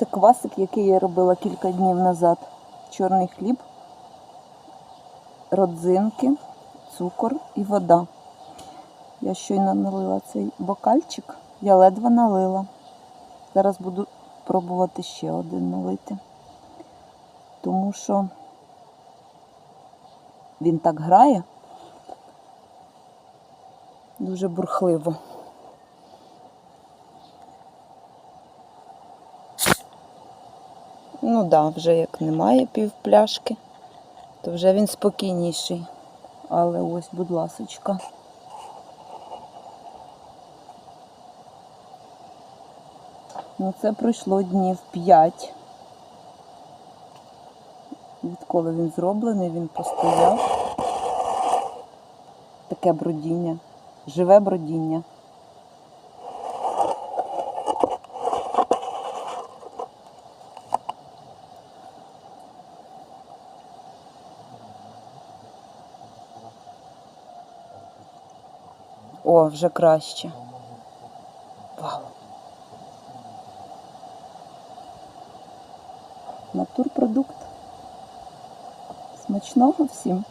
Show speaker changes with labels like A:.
A: Це квасик, який я робила кілька днів назад. Чорний хліб, родзинки, цукор і вода. Я щойно налила цей бокальчик, я ледве налила. Зараз буду пробувати ще один налити. Тому що він так грає дуже бурхливо. Ну да, вже як немає півпляшки, то вже він спокійніший. Але ось, будь ласочка. Ну, це пройшло днів 5. Відколи він зроблений, він постояв. Таке бродіння, живе бродіння. О, вже краще. Вау. Натурпродукт. Смачного всім.